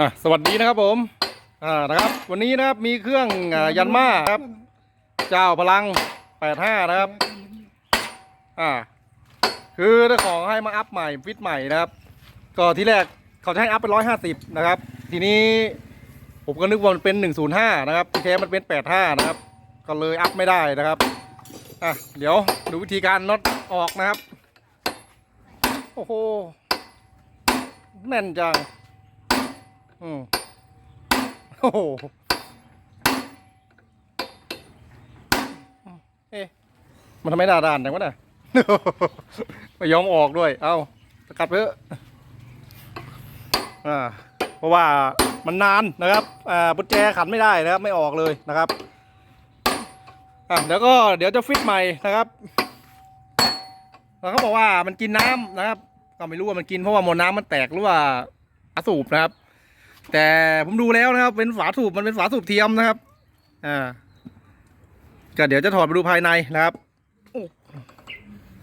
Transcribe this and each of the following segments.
อะสวัสดีนะครับผมอ่านะครับวันนี้นะครับมีเครื่องอ่ายันมาครับ เจ้าพลัง85นะครับ อ่า คือเจ้าของให้มาอัพใหม่ฟิตใหม่นะครับ ก็ที่แรกเขาจะให้อัพเป็น150นะครับ ทีนี้ผมก็นึกว่ามันเป็น 105นะครับที่แท้มันเป็น85นะครับ ก็เลยอัพไม่ได้นะครับอะเดี๋ยวดูวิธีการน็อตออกนะครับ โอ้โหแน่นจัง อืมโอ้โหเอ๊ะมันทำไมด่าด่านจังวะเนี่ยไม่ยอมออกด้วย เอาสกัดเพื่ออ่าเพราะว่ามันนานนะครับอ่าปุจแจขันไม่ได้นะครับ ไม่ออกเลยนะครับอะเดี๋ยวก็เดี๋ยวจะฟิตใหม่นะครับแล้วเขาบอกว่ามันกินน้ำนะครับ ก็ไม่รู้ว่ามันกินเพราะว่ามวลน้ำมันแตกหรือว่าอสูบนะครับ แต่ผมดูแล้วนะครับ เป็นฝาสูบมันเป็นฝาสูบเทียมนะครับ อ่า ก็เดี๋ยวจะถอดมาดูภายในนะครับ โอ้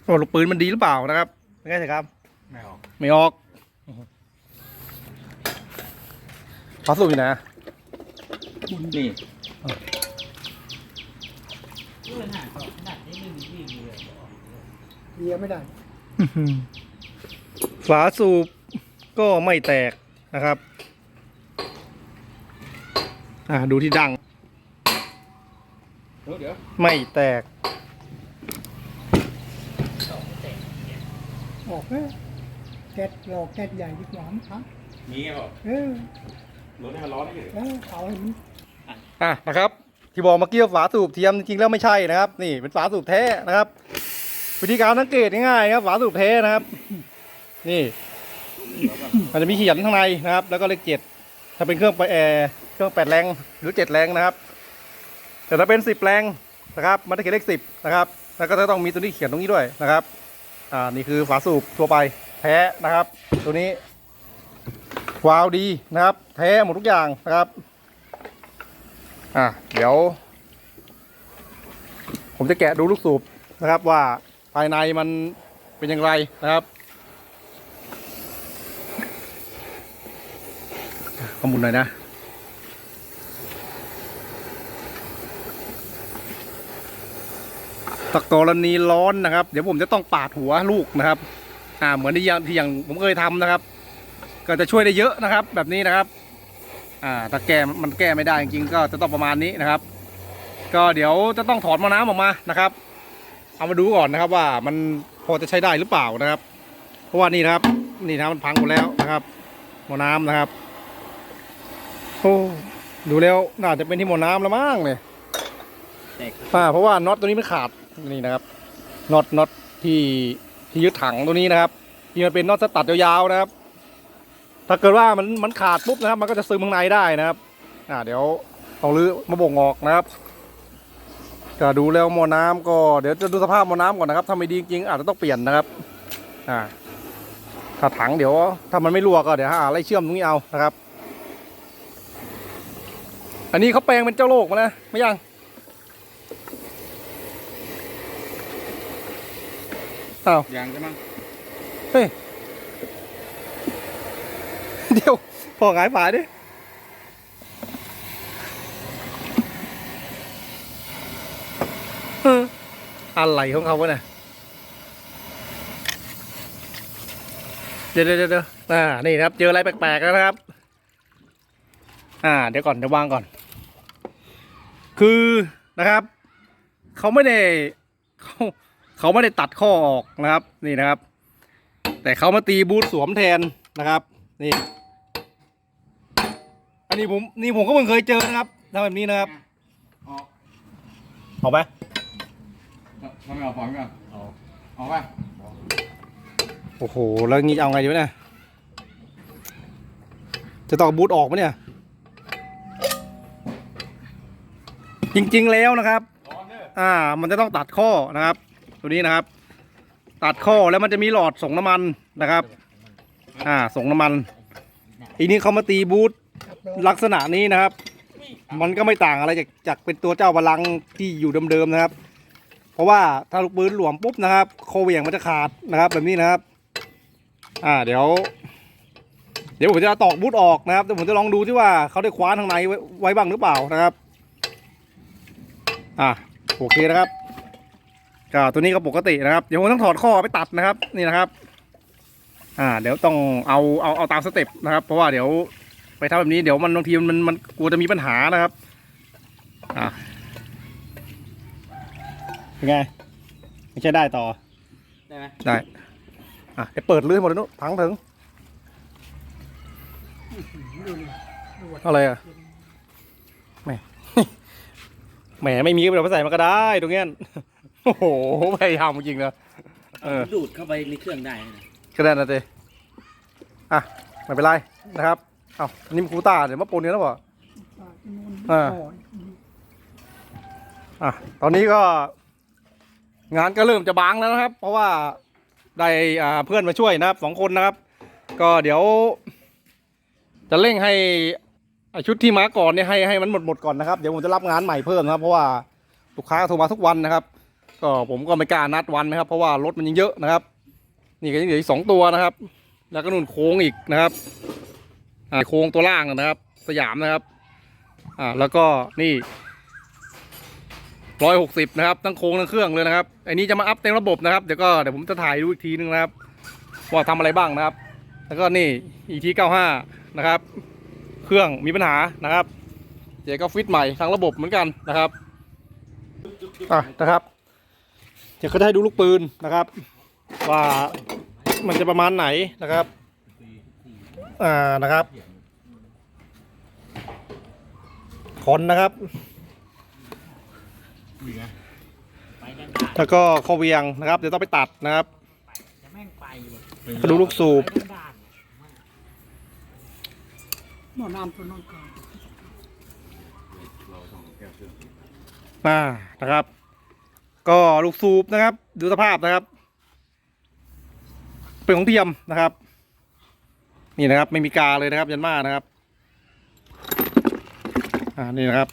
โหลูกปืนมันดีหรือเปล่านะครับเป็นไงสิครับ ไม่ออก ไม่ออก ฝาสูบอยู่ไหนอะนี่เลียไม่ได้ ฝาสูบก็ไม่แตกนะครับ อ่าดูที่ดัง เดี๋ยวเดี๋ยวไม่แตก ออกแล้วแก๊สหลอกแก๊สใหญ่ดีกว่ามั้งครับมีไงบอกเออรถให้มันร้อนได้อยู่เออเอาให้มันอะนะครับ ที่บอกเมื่อกี้ว่าฝาสูบเทียมจริงๆแล้วไม่ใช่นะครับ นี่เป็นฝาสูบแท้นะครับ วิธีการสังเกตง่ายๆครับ ฝาสูบแท้นะครับ นี่มันจะมีเขียนข้างในนะครับ แล้วก็เลขเจ็ดถ้าเป็นเครื่องไปแอร์ เครื่องแปดแรงหรือเจ็ดแรงนะครับ แต่ถ้าเป็นสิบแรงนะครับมันจะเขียนเลขสิบนะครับแล้วก็จะต้องมีตัวนี้เขียนตรงนี้ด้วยนะครับอ่านี่คือฝาสูบทั่วไปแท้นะครับ ตัวนี้วาวดีนะครับ แท้หมดทุกอย่างนะครับอะเดี๋ยว ผมจะแกะดูลูกสูบนะครับว่าภายในมันเป็นอย่างไรนะครับข้อมูลหน่อยนะ ตะกรณีร้อนนะครับ เดี๋ยวผมจะต้องปาดหัวลูกนะครับ อ่าเหมือนที่อย่างที่อย่างผมเคยทำนะครับ ก็จะช่วยได้เยอะนะครับ แบบนี้นะครับ อ่าถ้าแก้มันแก้ไม่ได้จริงๆก็จะต้องประมาณนี้นะครับ ก็เดี๋ยวจะต้องถอดหมอน้ำออกมานะครับ เอามาดูก่อนนะครับว่ามันพอจะใช้ได้หรือเปล่านะครับ เพราะว่านี่นะครับ นี่นะมันพังหมดแล้วนะครับหมอน้ำนะครับโอ้ดูแล้วน่าจะเป็นที่หมอน้ำแล้วมั้งเลยอ่าเพราะว่าน็อตตัวนี้มันขาด นี่นะครับน็อตน็อตที่ที่ยึดถังตัวนี้นะครับที่มันเป็นน็อตสตัดยาวๆนะครับ ถ้าเกิดว่ามันมันขาดปุ๊บนะครับ มันก็จะซึมข้างในได้นะครับ อ่าเดี๋ยวต้องรื้อมาบ่งออกนะครับก็ดูแล้วหมอน้ำก็เดี๋ยวจะดูสภาพหมอน้ำก่อนนะครับถ้าไม่ดีจริงๆอาจจะต้องเปลี่ยนนะครับ อ่าถ้าถังเดี๋ยว ถ้ามันไม่รั่วก็เดี๋ยวหาอะไรเชื่อมตรงนี้เอานะครับ อันนี้เขาแปลงเป็นเจ้าโลกมาแล้วไม่ยัง อ้าวยางใช่ไหมเฮ้ยเดี๋ยวพอหงายฝาดิเอออะไรของเขาวะเนี่ยเดี๋ยวเดี๋ยวเดี๋ยวอ่านี่นะครับ เจออะไรแปลกๆแล้วนะครับ อ่า เดี๋ยวก่อนเดี๋ยววางก่อน คือนะครับ เขาไม่ได้เขา เขาไม่ได้ตัดข้อออกนะครับนี่นะครับ แต่เขามาตีบูทสวมแทนนะครับ นี่ อันนี้ผมนี่ผมก็เพิ่งเคยเจอนะครับทำแบบนี้นะครับออกออกไหมทำไมออกฟองก่อนออกออกป่ะโอ้โหแล้วงี้จะเอาไงดีวะเนี่ยจะต้องเอาบูทออกไหมเนี่ย จริงๆแล้วนะครับร้อนเด้ออ่า มันจะต้องตัดข้อนะครับ ตัวนี้นะครับ ตัดข้อแล้วมันจะมีหลอดส่งน้ำมันนะครับ อ่าส่งน้ำมันอีนี้เขามาตีบูทลักษณะนี้นะครับ มันก็ไม่ต่างอะไรจากจากเป็นตัวเจ้าบาลังที่อยู่เดิมๆนะครับ เพราะว่าถ้าลูกปืนหลวมปุ๊บนะครับโคเวียงมันจะขาดนะครับ แบบนี้นะครับ อ่าเดี๋ยว เดี๋ยวผมจะตอกบูทออกนะครับเดี๋ยวผมจะลองดูที่ว่าเขาได้คว้านทางในไว้ไวบ้างหรือเปล่านะครับ อะโอเคนะครับ ก็ตัวนี้ก็ปกตินะครับ เดี๋ยวผมต้องถอดข้อไปตัดนะครับ นี่นะครับ อ่า เดี๋ยวต้องเอาเอาเอาตามสเต็ปนะครับ เพราะว่าเดี๋ยวไปทำแบบนี้เดี๋ยวมันบางทีมันมันกลัวจะมีปัญหานะครับ อะเป็นไงไม่ใช่ได้ต่อ ได้ไหมได้ อะเดี๋ยวเปิดลื่นหมดเลยนุ๊กพังถึงอะไรอะแหมแหมไม่มีก็ไปเอาไปใส่มาก็ได้ตรงเนี้ย โอ้โหพยายามจริงๆนะเออดูดเข้าไปในเครื่องได้นะก็ได้นะเจอะไม่เป็นไรนะครับเอ้านี่มันครูตาเดี๋ยวมาปนกันแล้วเปล่าอ่าอะตอนนี้ก็ งานก็เริ่มจะบางแล้วนะครับ เพราะว่าได้อ่าเพื่อนมาช่วยนะครับสองคนนะครับ ก็เดี๋ยว จะเร่งให้อะชุดที่มาก่อนเนี่ยให้ให้มันหมดหมดก่อนนะครับเดี๋ยวผมจะรับงานใหม่เพิ่มนะครับ เพราะว่าลูกค้าโทรมาทุกวันนะครับ ก็ผมก็ไม่กล้านัดวันนะครับ เพราะว่ารถมันยังเยอะนะครับ นี่ก็ยังเหลืออีกสองตัวนะครับ แล้วก็นุ่นโค้งอีกนะครับอ่าโค้งตัวล่างนะครับ สยามนะครับอ่าแล้วก็นี่ร้อยหกสิบนะครับทั้งโค้งทั้งเครื่องเลยนะครับไอ้นี้จะมาอัพเต็มระบบนะครับเดี๋ยวก็เดี๋ยวผมจะถ่ายดูอีกทีนึงนะครับว่าทำอะไรบ้างนะครับ แล้วก็นี่อีทีเก้าห้านะครับ เครื่องมีปัญหานะครับ เดี๋ยวก็ฟิตใหม่ทั้งระบบเหมือนกันนะครับอะนะครับ เดี๋ยวก็จะให้ดูลูกปืนนะครับ ว่ามันจะประมาณไหนนะครับ อ่านะครับคนนะครับ แล้วก็ข้อเวียงนะครับ เดี๋ยวต้องไปตัดนะครับกระดูกลูกสูบหมอน้ำตัวน้องกลางอ่านะครับ ก็ลูกสูบนะครับ ดูสภาพนะครับ เป็นของเทียมนะครับ นี่นะครับ ไม่มีกาเลยนะครับ ยันมานะครับ อ่านี่นะครับ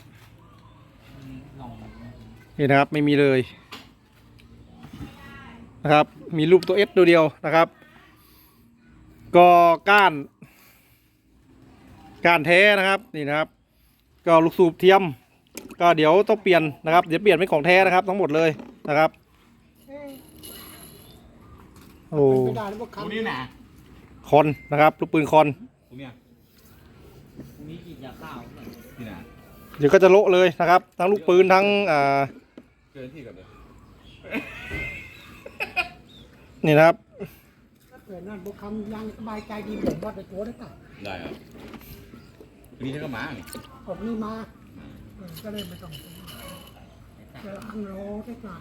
นี่นะครับไม่มีเลยนะครับ มีรูปตัวเอสตัวเดียวนะครับก็ก้าน ก้านแท้นะครับนี่นะครับ ก็ลูกสูบเทียม ก็เดี๋ยวต้องเปลี่ยนนะครับ เดี๋ยวเปลี่ยนเป็นของแท้นะครับ ทั้งหมดเลยนะครับเอ๊ะโอ้เป็นไม่ได้แล้วพวกตรงคำนี้นะคอนนะครับลูกปืนคอน ตรงเนี้ยพรุ่งนี้กินยาข้าวเนี่ยที่ไหนเดี๋ยวก็จะโละเลยนะครับ ทั้งลูกปืนทั้งอ่าเกินที่ก่อนเลยนี่นะครับ ถ้าเกิดนั่นพวกคำยังสบายใจดีผมว่าไปตัวได้ป่ะได้ครับวันนี้ฉันก็มาไงออกนี่มาเออ ก็เลยไม่ต้องเจออันโรได้กลาง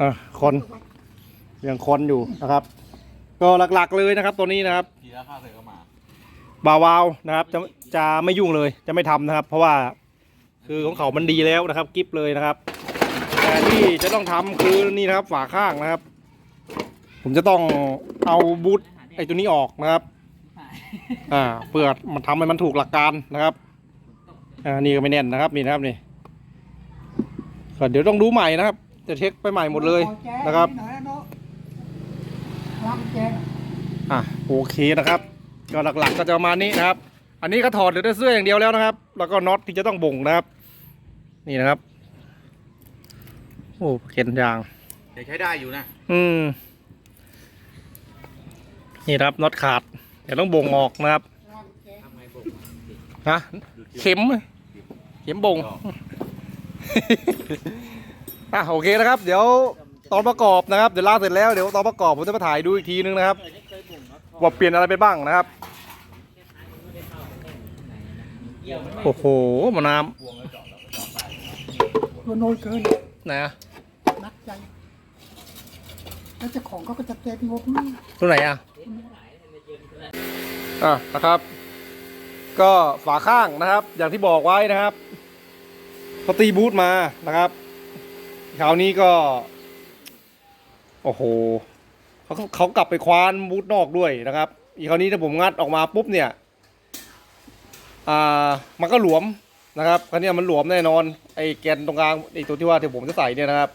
อ่าคอนยังคอนอยู่นะครับ ก็หลักๆเลยนะครับ ตัวนี้นะครับทีละข้าวเสร็จก็มาบาวาวนะครับ จะจะไม่ยุ่งเลยจะไม่ทำนะครับ เพราะว่าคือของเขามันดีแล้วนะครับกิฟเลยนะครับ แต่ที่จะต้องทำคือนี่นะครับฝาข้างนะครับ ผมจะต้องเอาบูทไอตัวนี้ออกนะครับ อ่าเพื่อมันทำให้มันถูกหลักการนะครับ อ่านี่ก็ไม่แน่นนะครับนี่นะครับนี่ก็เดี๋ยวต้องดูใหม่นะครับ จะเช็คไปใหม่หมดเลยนะครับหน่อยนะเนาะวางแจอะโอเคนะครับ ก็หลักๆก็จะประมาณนี้นะครับ อันนี้ก็ถอดเหลือแต่เสื้ออย่างเดียวแล้วนะครับ แล้วก็น็อตที่จะต้องบ่งนะครับ นี่นะครับโอ้เข็นยางยังใช้ได้อยู่นะ อืม นี่นะครับน็อตขาด เดี๋ยวต้องบ่งออกนะครับวางแจทำไมบอกฮะ เข็ม เข็มบ่งอะโอเคนะครับ เดี๋ยวตอนประกอบนะครับเดี๋ยวลากเสร็จแล้วเดี๋ยวตอนประกอบผมจะมาถ่ายดูอีกทีนึงนะครับเคยได้เคยบ่งแล้วว่าเปลี่ยนอะไรไปบ้างนะครับไม่ได้เข้าไปเล่นข้างในนะเกี่ยวไม่โอ้โหหมอน้ตัวโน้ยเกินำนะนักใจแล้วเจ้าของเขาก็จะเก็บงบมากตัวไหนอะอะนะครับ ก็ฝาข้างนะครับ อย่างที่บอกไว้นะครับเขาตีบูทมานะครับคราวนี้ก็ โอ้โหเขาเขากลับไปคว้านบูทนอกด้วยนะครับ อีกคราวนี้ถ้าผมงัดออกมาปุ๊บเนี่ยอ่ามันก็หลวมนะครับคราวนี้มันหลวมแน่นอนไอ้แกนตรงกลางไอ้ตัวที่ว่าที่ผมจะใส่เนี่ยนะครับ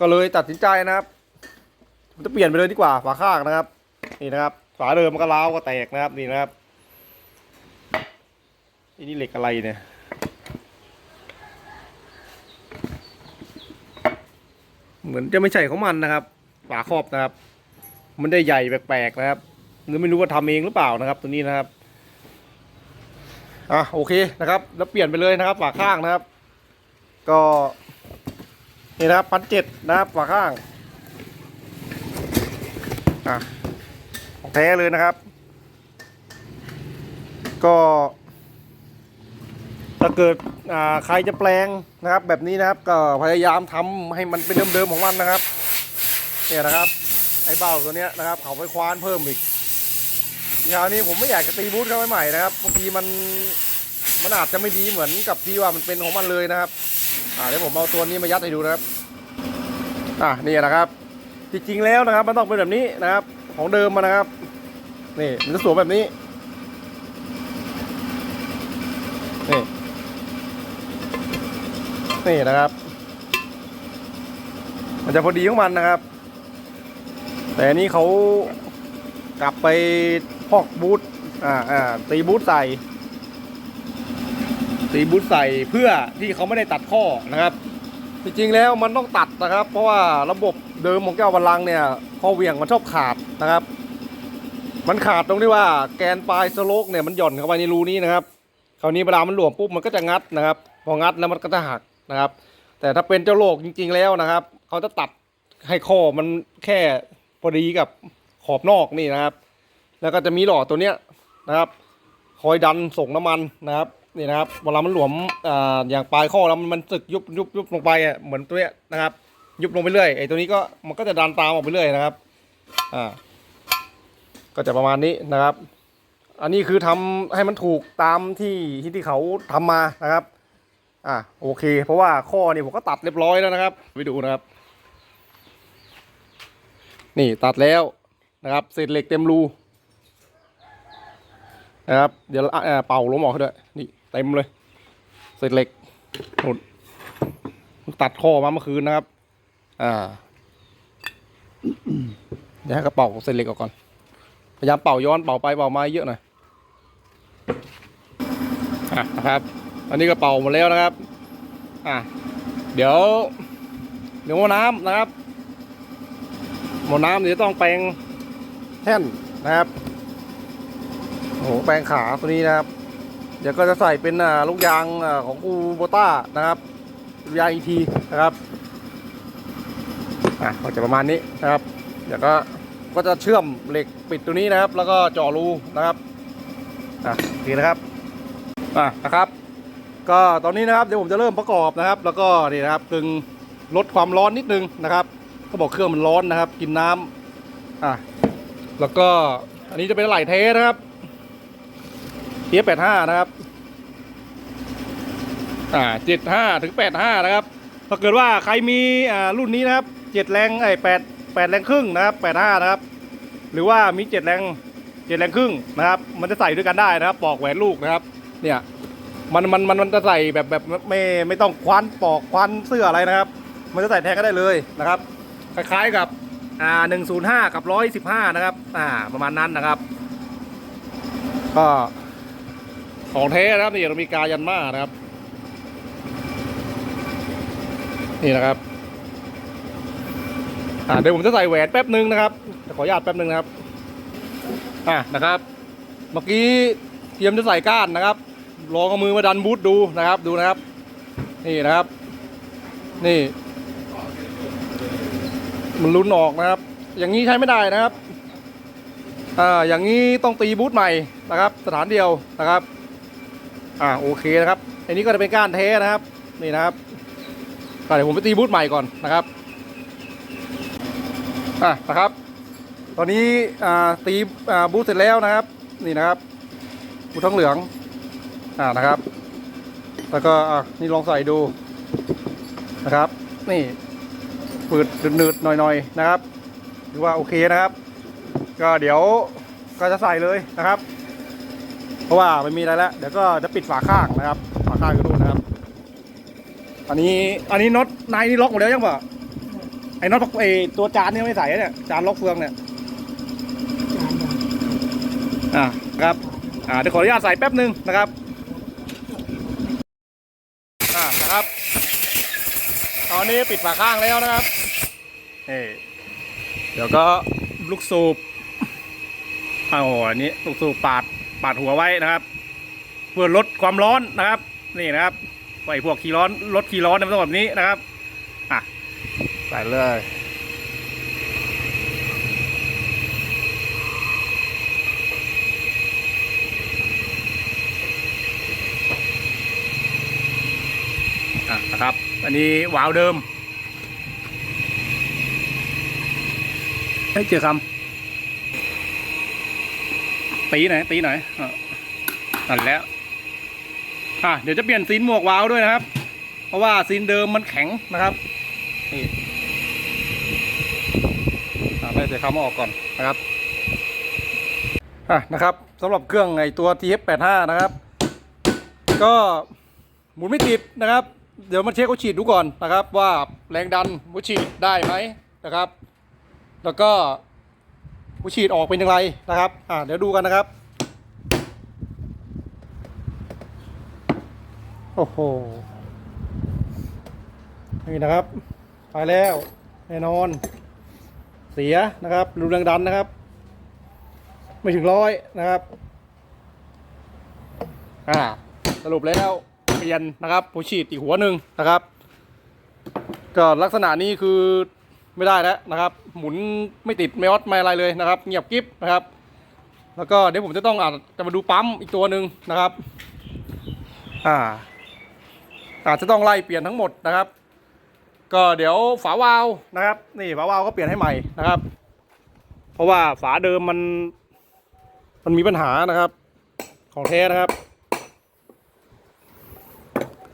ก็เลยตัดสินใจนะครับผมจะเปลี่ยนไปเลยดีกว่าฝาข้างนะครับ นี่นะครับ ฝาเดิมมันก็ร้าวก็แตกนะครับนี่นะครับ อันนี้เหล็กอะไรเนี่ยเหมือนจะไม่ใช่ของมันนะครับฝาครอบนะครับ มันได้ใหญ่แปลกๆนะครับหรือไม่รู้ว่าทำเองหรือเปล่านะครับ ตัวนี้นะครับอะโอเคนะครับ แล้วเปลี่ยนไปเลยนะครับฝาข้างนะครับ ก็นี่นะครับพันเจ็ดนะครับฝาข้างอะแท้เลยนะครับ ก็ ถ้าเกิดใครจะแปลงนะครับ แบบนี้นะครับก็พยายามทำให้มันเป็นเดิมๆของมันนะครับเนี่ยนะครับ ไอ้เบ้าตัวเนี้ยนะครับ เขาไปคว้านเพิ่มอีกคราวนี้ผมไม่อยากจะตีบูทเข้าไปใหม่นะครับบางทีมันมันอาจจะไม่ดีเหมือนกับที่ว่ามันเป็นของมันเลยนะครับ อ่าเดี๋ยวผมเอาตัวนี้มายัดให้ดูนะครับ อะนี่นะครับ จริงๆแล้วนะครับ มันต้องเป็นแบบนี้นะครับ ของเดิมมานะครับ นี่มันจะสวมแบบนี้ นี่นะครับ มันจะพอดีของมันนะครับ แต่นี้เขากลับไปพอกบูทอ่าอ่าตีบูทใส่ตีบูทใส่เพื่อที่เขาไม่ได้ตัดข้อนะครับ จริงๆแล้วมันต้องตัดนะครับ เพราะว่าระบบเดิมของแก้วบัลลังเนี่ยข้อเหวี่ยงมันชอบขาดนะครับ มันขาดตรงที่ว่าแกนปลายสโลกเนี่ยมันหย่อนเข้าไปในรูนี้นะครับคราวนี้เวลามันหลวมปุ๊บมันก็จะงัดนะครับ พองัดแล้วมันก็จะหัก นะครับ แต่ถ้าเป็นเจ้าโลกจริง ๆแล้วนะครับเขาจะตัดให้ข้อมันแค่พอดีกับขอบนอกนี่นะครับ แล้วก็จะมีหลอดตัวเนี้ยนะครับ คอยดันส่งน้ำมันนะครับนี่นะครับเวลามันหลวมอ่าอย่างปลายข้อแล้วมันสึกยุบยุบยุบลงไปอะเหมือนตัวเนี้ยนะครับ ยุบลงไปเรื่อยไอ้ตัวนี้ก็มันก็จะดันตามออกไปเรื่อยนะครับอ่าก็จะประมาณนี้นะครับ อันนี้คือทำให้มันถูกตามที่ที่ที่เขาทำมานะครับ อะโอเค เพราะว่าข้อนี่ผมก็ตัดเรียบร้อยแล้วนะครับ ไปดูนะครับ นี่ตัดแล้วนะครับเศษเหล็กเต็มรูนะครับเดี๋ยวอะเป่าลมออกให้ด้วยนี่เต็มเลยเศษเหล็กหมดตัดข้อมาเมื่อคืนนะครับ อ่าเดี๋ยวให้กระเป๋าเศษเหล็กออกก่อนพยายามเป่าย้อนเป่าไปเป่ามาเยอะหน่อยอะนะครับ อันนี้ก็เป่าหมดแล้วนะครับ อะ เดี๋ยวเดี๋ยวหมดน้ำนะครับหมดน้ำเดี๋ยวต้องแปรงแท่นนะครับโอ้โหแปรงขาตัวนี้นะครับ เดี๋ยวก็จะใส่เป็นลูกยางของกูโบต้านะครับลูกยางอีทีนะครับอะก็จะประมาณนี้นะครับ เดี๋ยวก็ก็จะเชื่อมเหล็กปิดตัวนี้นะครับ แล้วก็เจาะรูนะครับอะโอเคนะครับอะนะครับ ก็ตอนนี้นะครับเดี๋ยวผมจะเริ่มประกอบนะครับ แล้วก็นี่นะครับกึงลดความร้อนนิดนึงนะครับเขาบอกเครื่องมันร้อนนะครับ กินน้ำอะแล้วก็อันนี้จะเป็นไหลเทสนะครับเทียแปดห้านะครับอ่าเจ็ดห้าถึงแปดห้านะครับถ้าเกิดว่าใครมีอ่ารุ่นนี้นะครับเจ็ดแรงไอ้แปดแปดแรงครึ่งนะครับแปดห้านะครับ หรือว่ามีเจ็ดแรงเจ็ดแรงครึ่งนะครับ มันจะใส่ด้วยกันได้นะครับปอกแหวนลูกนะครับ เนี่ย มันมันมันมันจะใส่แบบแบบไม่ไม่ต้องคว้านปอกคว้านเสื้ออะไรนะครับ มันจะใส่แทนก็ได้เลยนะครับ คล้ายๆกับอ่าหนึ่งศูนย์ห้ากับร้อยสิบห้านะครับ อ่า ประมาณนั้นนะครับ ก็ของแท้นะครับนี่เรามีกายันมานะครับ นี่นะครับอ่าเดี๋ยวผมจะใส่แหวนแป๊บหนึ่งนะครับขออนุญาตแป๊บหนึ่งนะครับ อ่านะครับ เมื่อกี้เตรียมจะใส่ก้านนะครับ ลองเอามือมาดันบูทดูนะครับ ดูนะครับ นี่นะครับ นี่ มันลุ้นออกนะครับ อย่างนี้ใช้ไม่ได้นะครับ อ่า อย่างนี้ต้องตีบูทใหม่นะครับ สถานเดียวนะครับ อ่า โอเคนะครับ อันนี้ก็จะเป็นก้านเทนะครับ นี่นะครับเดี๋ยวผมไปตีบูทใหม่ก่อนนะครับ อะนะครับ ตอนนี้อ่าตีอ่าบูทเสร็จแล้วนะครับ นี่นะครับบูททองเหลือง อ่านะครับ แล้วก็อะนี่ลองใส่ดูนะครับ นี่ปืดหนืดๆหน่อยๆนะครับถือว่าโอเคนะครับ ก็เดี๋ยวก็จะใส่เลยนะครับ เพราะว่าไม่มีอะไรแล้วเดี๋ยวก็จะปิดฝาข้างนะครับ ฝาข้างก็ดูนะครับ อันนี้อันนี้น็อตในนี่ล็อกหมดแล้วยังเปล่าไอ้น็อตไอ้ตัวจานนี่ไม่ใส่เนี่ยจานล็อกเฟืองเนี่ยจานอ่าครับอ่าเดี๋ยวขออนุญาตใส่แป๊บหนึ่งนะครับ อ่านะครับ ตอ นี้ปิดฝาข้างแล้วนะครับนี่เดี๋ยวก็ลูกสูบเอาอันนี้ลูกสูบปาดปาดหัวไว้นะครับ เพื่อลดความร้อนนะครับ นี่นะครับไฟพวกขี้ร้อนลดขี้ร้อนในต้องแบบนี้นะครับอะใส่เลยอะนะครับ อันนี้วาวเดิมให้เจอคำตีหน่อยตีหน่อยนั่นแล้วอะเดี๋ยวจะเปลี่ยนซีนหมวกวาวด้วยนะครับ เพราะว่าซีนเดิมมันแข็งนะครับนี่อะได้เดี๋ยวเขามาออกก่อนนะครับอะนะครับสำหรับเครื่องไอตัว TF85 นะครับ ก็หมุนไม่ติดนะครับ เดี๋ยวมาเช็ควัฉีดดูก่อนนะครับ ว่าแรงดันวัฉีดได้ไหมนะครับ แล้วก็วัฉีดออกเป็นอย่างไรนะครับอะเดี๋ยวดูกันนะครับ โอ้โหนี่นะครับไปแล้วแน่นอน เสียนะครับรูแรงดันนะครับ ไม่ถึงร้อยนะครับอ่าสรุปแล้ว เปลี่ยนนะครับผู้ฉีดอีกหัวหนึ่งนะครับ ก็ลักษณะนี้คือไม่ได้แล้วนะครับ หมุนไม่ติดไม่ออดไม่อะไรเลยนะครับ เงียบกิ๊บนะครับ แล้วก็เดี๋ยวผมจะต้องอาจจะมาดูปั๊มอีกตัวหนึ่งนะครับ อ่า อาจจะต้องไล่เปลี่ยนทั้งหมดนะครับ ก็เดี๋ยวฝาวาล์วนะครับ นี่ฝาวาลก็เปลี่ยนให้ใหม่นะครับ เพราะว่าฝาเดิมมัน มันมีปัญหานะครับ ของแท้นะครับ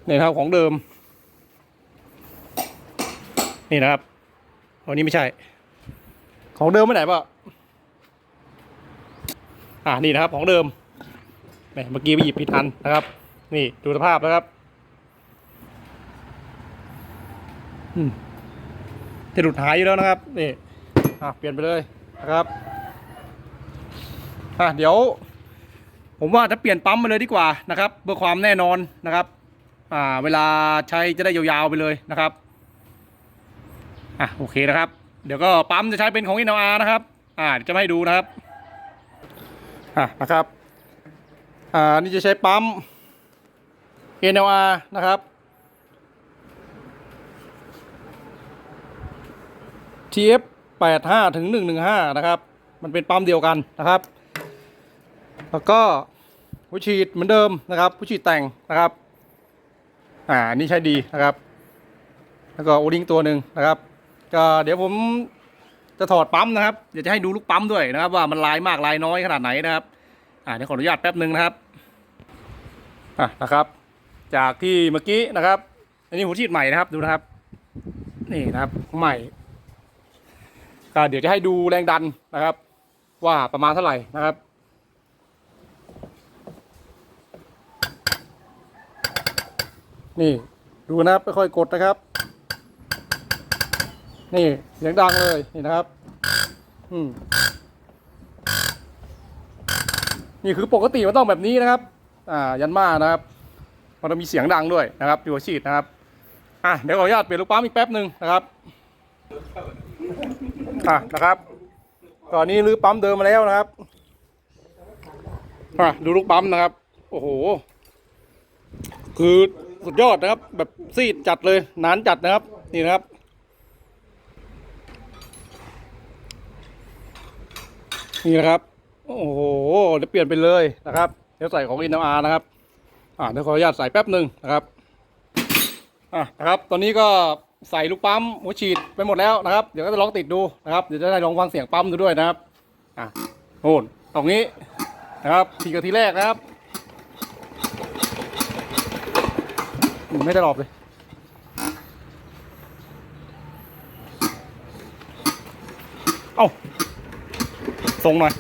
นี่นะครับของเดิม นี่นะครับวันนี้ไม่ใช่ ของเดิมไม่ไหนปะอ่านี่นะครับของเดิมแหมเมื่อกี้ไปหยิบผิดอันนะครับ นี่ดูสภาพนะครับอืมจะหลุดหายอยู่แล้วนะครับนี่อะเปลี่ยนไปเลยนะครับอะเดี๋ยว ผมว่าจะเปลี่ยนปั๊มไปเลยดีกว่านะครับเพื่อความแน่นอนนะครับ อ่าเวลาใช้จะได้ยาวๆไปเลยนะครับอะโอเคนะครับ เดี๋ยวก็ปั๊มจะใช้เป็นของ NLR นะครับอ่าจะมาให้ดูนะครับอะนะครับอ่านี่จะใช้ปั๊ม NLR นะครับ TF 85ถึง115 นะครับ มันเป็นปั๊มเดียวกันนะครับ แล้วก็ผู้ฉีดเหมือนเดิมนะครับ ผู้ฉีดแต่งนะครับ อ่านนี่ใช้ดีนะครับ แล้วก็โอลิงตัวหนึ่งนะครับ ก็เดี๋ยวผมจะถอดปั๊มนะครับเดี๋ยวจะให้ดูลูกปั๊มด้วยนะครับ ว่ามันลายมากลายน้อยขนาดไหนนะครับ อ่าเดี๋ยวขออนุญาตแป๊บหนึ่งนะครับอะนะครับ จากที่เมื่อกี้นะครับ อันนี้หัวฉีดใหม่นะครับดูนะครับ นี่นะครับใหม่ก็เดี๋ยวจะให้ดูแรงดันนะครับ ว่าประมาณเท่าไหร่นะครับ นี่ดูนะครับค่อยๆกดนะครับ นี่เสียงดังเลยนี่นะครับ อืมนี่คือปกติมันต้องแบบนี้นะครับ อ่า ยันมานะครับ มันจะมีเสียงดังด้วยนะครับดีกว่าฉีดนะครับ อะเดี๋ยวขออนุญาตเปลี่ยนลูกปั๊มอีกแป๊บหนึ่งนะครับ อะนะครับตอนนี้รื้อปั๊มเดิมมาแล้วนะครับ อะดูลูกปั๊มนะครับ โอ้โห คือ สุดยอดนะครับ แบบซีดจัดเลยหนานจัดนะครับ นี่นะครับ นี่นะครับ โอ้โหเดี๋ยวเปลี่ยนไปเลยนะครับเดี๋ยวใส่ของอินอาร์นะครับ อ่าเดี๋ยวขออนุญาตใส่แป๊บหนึ่งนะครับอะนะครับ ตอนนี้ก็ใส่ลูกปั๊มหัวฉีดไปหมดแล้วนะครับ เดี๋ยวก็จะลองติดดูนะครับ เดี๋ยวจะได้ลองฟังเสียงปั๊มดูด้วยนะครับ อะโน่นตรงนี้นะครับทีกับทีแรกนะครับอืม ไม่ได้รอบเลย เอ้าส่งหน่อย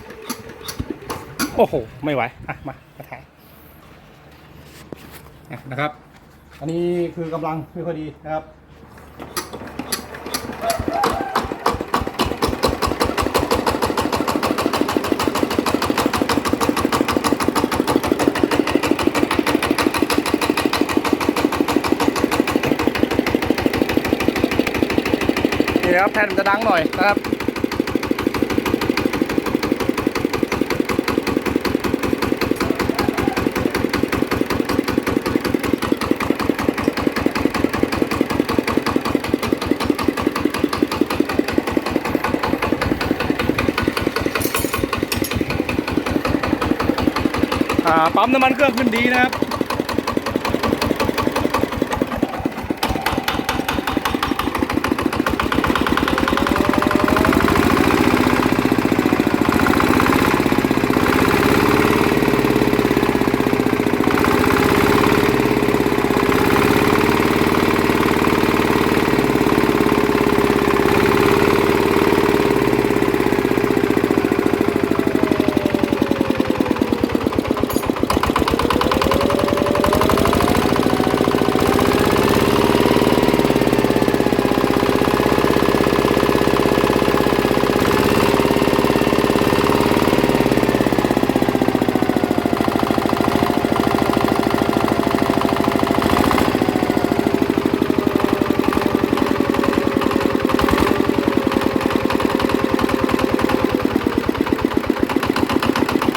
โอ้โห ไม่ไหว อะ มา มาถ่ายอ่นะครับ อันนี้คือกำลังไม่ค่อยดีนะครับ นี่ครับแผ่นจะดังหน่อยนะครับอ่าปั๊มน้ำมันเครื่องขึ้นดีนะครับ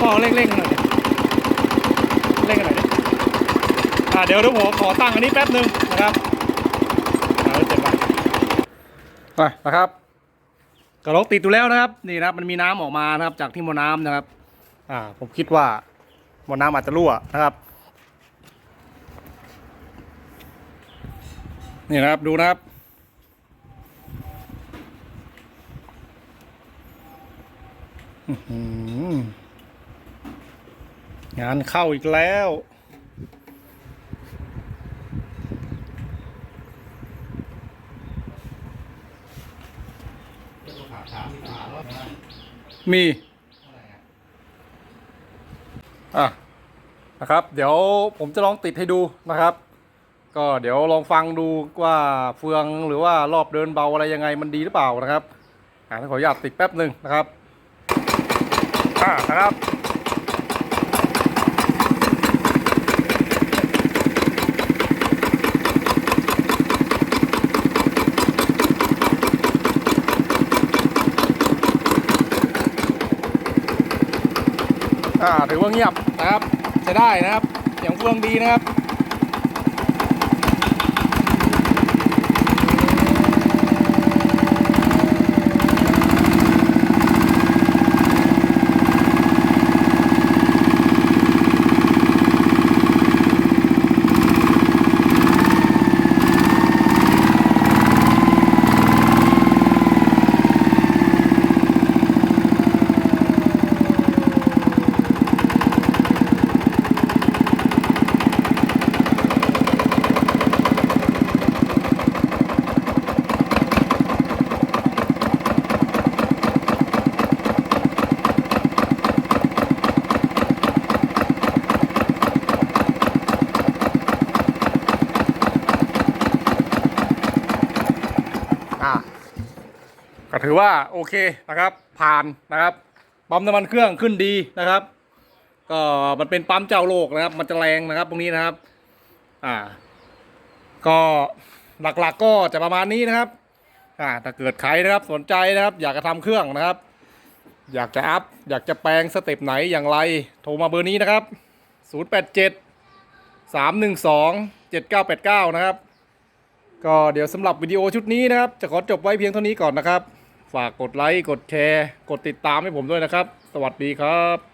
ก็เร่งเร่งๆหน่อยดิเร่งกันหน่อยดิอ่าเดี๋ ยวเดี๋ยวผมขอตั้งอันนี้แป๊บหนึ่งนะครับอ่าเจ็บไปไปนะครับกระโหลกติดอยู่แล้วนะครับนี่นะครับมันมีน้ำออกมานะครับ จากที่มอน้ำนะครับ อ่า ผมคิดว่ามอน้ำอาจจะรั่วนะครับ นี่นะครับดูนะครับงานเข้าอีกแล้ว มีอะนะครับ เดี๋ยวผมจะลองติดให้ดูนะครับ ก็เดี๋ยวลองฟังดูว่าเฟืองหรือว่ารอบเดินเบาอะไรยังไงมันดีหรือเปล่านะครับอ่าขออนุญาตติดแป๊บหนึ่งนะครับอ่านะครับ ว่าเงียบนะครับจะได้นะครับเสียงเฟืองดีนะครับ ถือว่าโอเคนะครับผ่านนะครับปั๊มน้ำมันเครื่องขึ้นดีนะครับก็มันเป็นปั๊มเจ้าโลกนะครับ มันจะแรงนะครับ ตรงนี้นะครับ อ่า ก็หลักๆก็จะประมาณนี้นะครับ อ่า ถ้าเกิดใครนะครับสนใจนะครับ อยากจะทำเครื่องนะครับ อยากจะอัพ อยากจะแปลงสเต็ปไหนอย่างไร โทรมาเบอร์นี้นะครับ 087 312 7989 นะครับ ก็เดี๋ยวสำหรับวิดีโอชุดนี้นะครับ จะขอจบไว้เพียงเท่านี้ก่อนนะครับ ฝากกดไลค์ กดแชร์ กดติดตามให้ผมด้วยนะครับ สวัสดีครับ